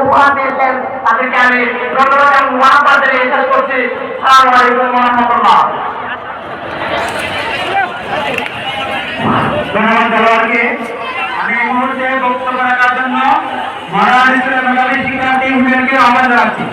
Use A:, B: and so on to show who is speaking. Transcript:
A: উপহার দিয়েছেন তাদেরকে আমি ধন্যবাদ এবং মহাবাদ জানিয়ে শেষ করছি সালাম আলাইকুম রহমতুল্লাহ
B: ধন্যবাদ আমি এই মুহূর্তে বক্তব্য রাখার জন্য মহারাজ ইসলাম শিক্ষার্থী হুমেনকে আহ্বান রাখছি